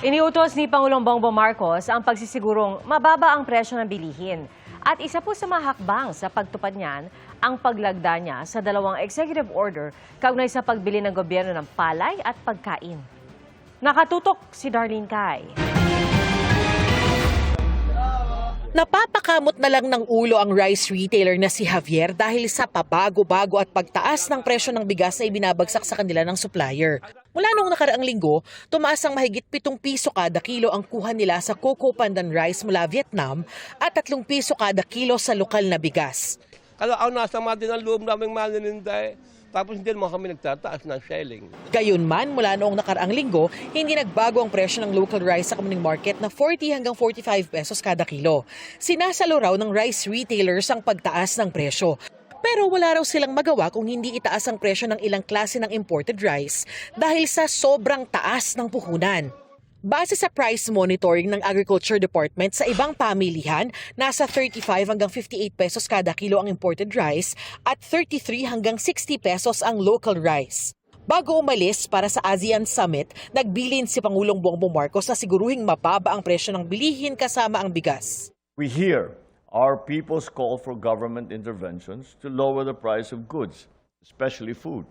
Iniutos ni Pangulong Bongbong Marcos ang pagsisigurong mababa ang presyo ng bilihin. At isa po sa mga hakbang sa pagtupad niyan ang paglagda niya sa dalawang executive order kaugnay sa pagbili ng gobyerno ng palay at pagkain. Nakatutok si Darlene Kai. Napapakamot na lang ng ulo ang rice retailer na si Javier dahil sa pabago-bago at pagtaas ng presyo ng bigas na ibinabagsak sa kanila ng supplier. Mula noong nakaraang linggo, tumaas ang mahigit 7 piso kada kilo ang kuha nila sa Coco Pandan Rice mula Vietnam at 3 piso kada kilo sa lokal na bigas. Kaya ang nasa din ang loob naming manininda eh. Tapos hindi naman kami nagtataas ng shelling. Gayunman, mula noong nakaraang linggo, hindi nagbago ang presyo ng local rice sa community market na 40 hanggang 45 pesos kada kilo. Sinasalo raw ng rice retailers ang pagtaas ng presyo. Pero wala raw silang magawa kung hindi itaas ang presyo ng ilang klase ng imported rice dahil sa sobrang taas ng puhunan. Base sa price monitoring ng Agriculture Department sa ibang pamilihan, nasa 35 hanggang 58 pesos kada kilo ang imported rice at 33 hanggang 60 pesos ang local rice. Bago umalis para sa ASEAN Summit, nagbilin si Pangulong Bongbong Marcos na siguruhing mababa ang presyo ng bilihin kasama ang bigas. We hear our people's call for government interventions to lower the price of goods, especially food.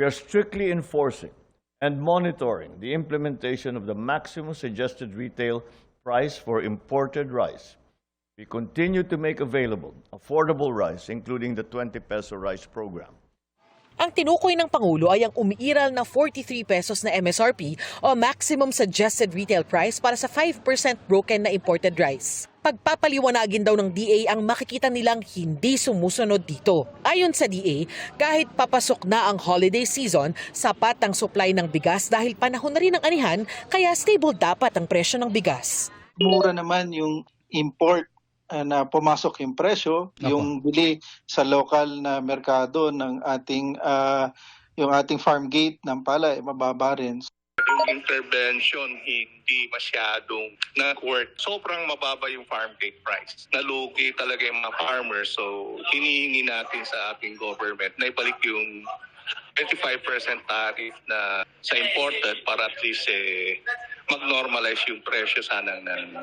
We are strictly enforcing and monitoring the implementation of the maximum suggested retail price for imported rice. We continue to make available affordable rice, including the 20 peso rice program. Ang tinukoy ng Pangulo ay ang umiiral na 43 pesos na MSRP o maximum suggested retail price para sa 5% broken na imported rice. Pagpapaliwanagin daw ng DA ang makikita nilang hindi sumusunod dito. Ayon sa DA, kahit papasok na ang holiday season, sapat ang supply ng bigas dahil panahon na rin ng anihan, kaya stable dapat ang presyo ng bigas. mura naman yung import na pumasok yung presyo, yung bili sa local na merkado ng ating ah, yung ating farm gate ng pala mababa rin. yung intervention hindi masyadong nag-work. Sobrang mababa yung farm gate price. Nalugi talaga yung mga farmers. So, hinihingi natin sa ating government na ibalik yung 25% tariff na sa imported para at least eh, mag-normalize yung presyo sana ng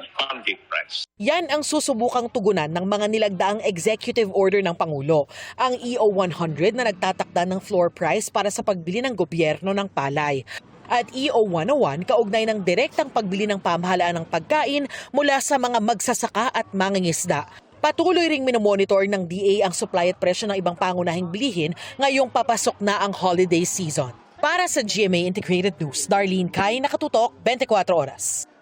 gate price. Yan ang susubukang tugunan ng mga nilagdaang executive order ng Pangulo, ang EO 100 na nagtatakda ng floor price para sa pagbili ng gobyerno ng palay. At EO 101 kaugnay ng direktang pagbili ng pamahalaan ng pagkain mula sa mga magsasaka at mangingisda. Patuloy ring minomonitor ng DA ang supply at presyo ng ibang pangunahing bilihin ngayong papasok na ang holiday season. Para sa GMA Integrated News, Darlene Kai, Nakatutok, 24 Oras.